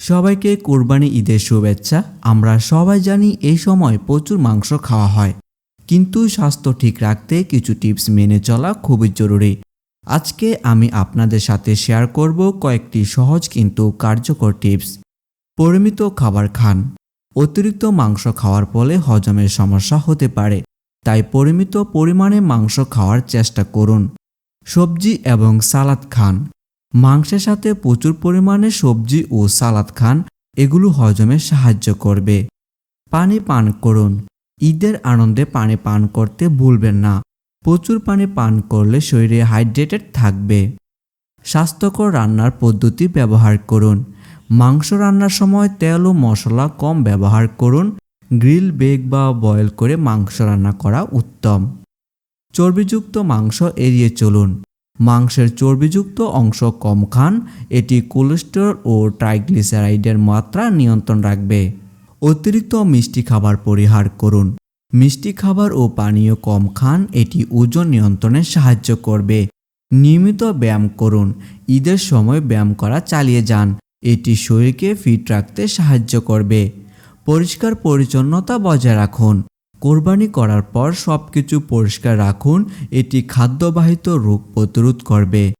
সবাইকে কোরবানি ঈদের শুভেচ্ছা। আমরা সবাই জানি এই সময় প্রচুর মাংস খাওয়া হয়। কিন্তু স্বাস্থ্য ঠিক রাখতে কিছু টিপস মেনে চলা খুবই জরুরি। আজকে আমি আপনাদের সাথে শেয়ার করব কয়েকটি সহজ কিন্তু কার্যকর টিপস। পরিমিত খাবার খান। অতিরিক্ত মাংস খাওয়ার ফলে হজমের সমস্যা হতে পারে। তাই পরিমিত পরিমাণে মাংস খাওয়ার চেষ্টা করুন। সবজি এবং সালাদ খান। মাংসের সাথে প্রচুর পরিমাণে সবজি ও সালাদ খান, এগুলো হজমে সাহায্য করবে। পানি পান করুন। ঈদের আনন্দে পানি পান করতে ভুলবেন না। প্রচুর পানি পান করলে শরীরে হাইড্রেটেড থাকবে। স্বাস্থ্যকর রান্নার পদ্ধতি ব্যবহার করুন। মাংস রান্নার সময় তেল ও মশলা কম ব্যবহার করুন। গ্রিল, বেগ বা বয়েল করে মাংস রান্না করা উত্তম। চর্বিযুক্ত মাংস এড়িয়ে চলুন। মাংসের চর্বিযুক্ত অংশ কম খান, এটি কোলেস্টেরল ও ট্রাইগ্লিসারাইডের মাত্রা নিয়ন্ত্রণ রাখবে। অতিরিক্ত মিষ্টি খাবার পরিহার করুন। মিষ্টি খাবার ও পানীয় কম খান, এটি ওজন নিয়ন্ত্রণে সাহায্য করবে। নিয়মিত ব্যায়াম করুন। ঈদের সময় ব্যায়াম করা চালিয়ে যান। এটি শরীরকে ফিট রাখতে সাহায্য করবে। পরিষ্কার পরিচ্ছন্নতা বজায় রাখুন। কোরবানি করার পর সব কিছু পরিষ্কার রাখুন, এটি খাদ্যবাহিত রোগ প্রতিরোধ করবে।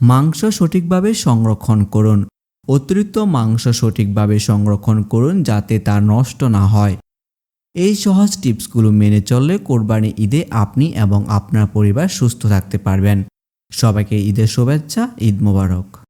মাংস সঠিকভাবে সংরক্ষণ করুন। অতিরিক্ত মাংস সঠিকভাবে সংরক্ষণ করুন যাতে তা নষ্ট না হয়। এই সহজ টিপসগুলো মেনে চললে কোরবানি ঈদে আপনি এবং আপনার পরিবার সুস্থ থাকতে পারবেন। সবাইকে ঈদের শুভেচ্ছা, ঈদ মোবারক।